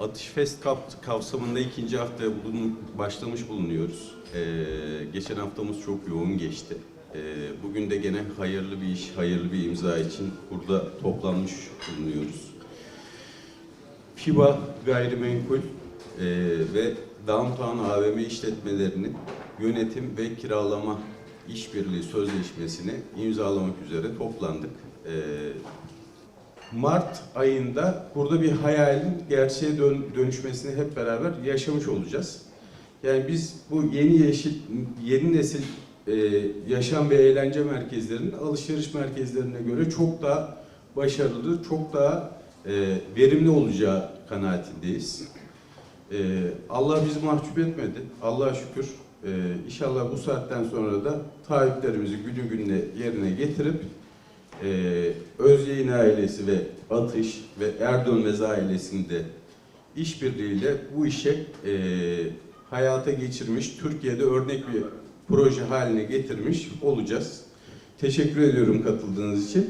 Atış Fest kap- kapsamında ikinci haftaya bulun, başlamış bulunuyoruz. Ee, geçen haftamız çok yoğun geçti. Ee, bugün de gene hayırlı bir iş, hayırlı bir imza için burada toplanmış bulunuyoruz. FİBA Gayrimenkul e, ve Downtown AVM işletmelerinin yönetim ve kiralama işbirliği sözleşmesini imzalamak üzere toplandık. Ee, Mart ayında burada bir hayalin gerçeğe dön- dönüşmesini hep beraber yaşamış olacağız. Yani biz bu yeni yeşil, yeni nesil e, yaşam ve eğlence merkezlerinin alışveriş merkezlerine göre çok daha başarılı, çok daha e, verimli olacağı kanaatindeyiz. E, Allah bizi mahcup etmedi. Allah'a şükür. E, inşallah bu saatten sonra da taahhütlerimizi günü gününe yerine getirip e, Özyeğin ailesi ve Atış ve Erdönmez ailesinde işbirliğiyle bu işe e, hayata geçirmiş, Türkiye'de örnek bir proje haline getirmiş olacağız. Teşekkür ediyorum katıldığınız için.